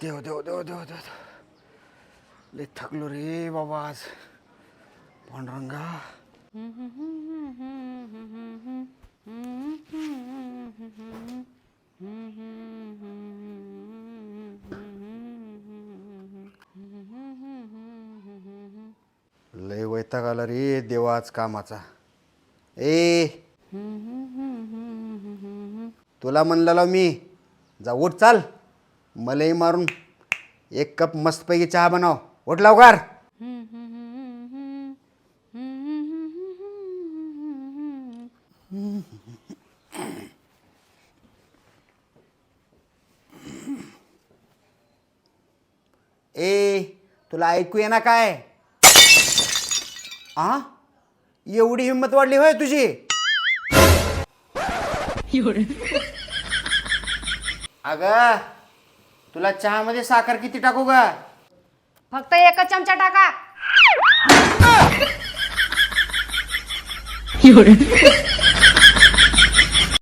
देव देव देव देव देव लय थकलो रे बाबा आज. पांडुरंगा. लय वैताग आला रे देवा आज कामाचा. ए तुला म्हणलेलो मी जा उठ चाल. मलाही मारून एक कप मस्तपैकी चहा बनव. उठ लवकर. ए तुला ऐकू येणार ना काय? आ? एवढी हिंमत वाढली होय तुझी? अगं तुला चहामध्ये साखर किती टाकू ग? फक्त एकच चमचा टाका.